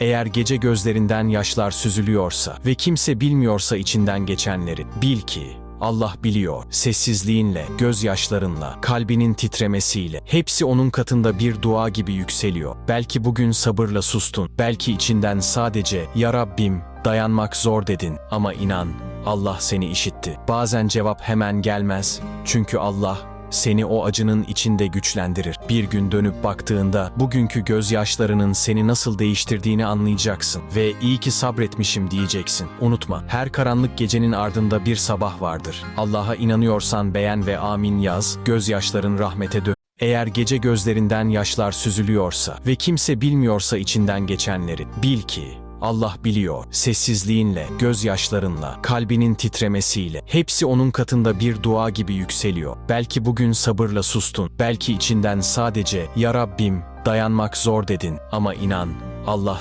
Eğer gece gözlerinden yaşlar süzülüyorsa ve kimse bilmiyorsa içinden geçenleri, bil ki Allah biliyor. Sessizliğinle, gözyaşlarınla, kalbinin titremesiyle hepsi onun katında bir dua gibi yükseliyor. Belki bugün sabırla sustun, belki içinden sadece "Ya Rabbim, dayanmak zor." dedin ama inan Allah seni işitti. Bazen cevap hemen gelmez. Çünkü Allah seni o acının içinde güçlendirir. Bir gün dönüp baktığında bugünkü gözyaşlarının seni nasıl değiştirdiğini anlayacaksın ve iyi ki sabretmişim diyeceksin. Unutma, her karanlık gecenin ardında bir sabah vardır. Allah'a inanıyorsan beğen ve amin yaz, gözyaşların rahmete dön. Eğer gece gözlerinden yaşlar süzülüyorsa ve kimse bilmiyorsa içinden geçenleri, bil ki Allah biliyor. Sessizliğinle, gözyaşlarınla, kalbinin titremesiyle hepsi onun katında bir dua gibi yükseliyor. Belki bugün sabırla sustun, belki içinden sadece "Ya Rabbim, dayanmak zor." dedin ama inan Allah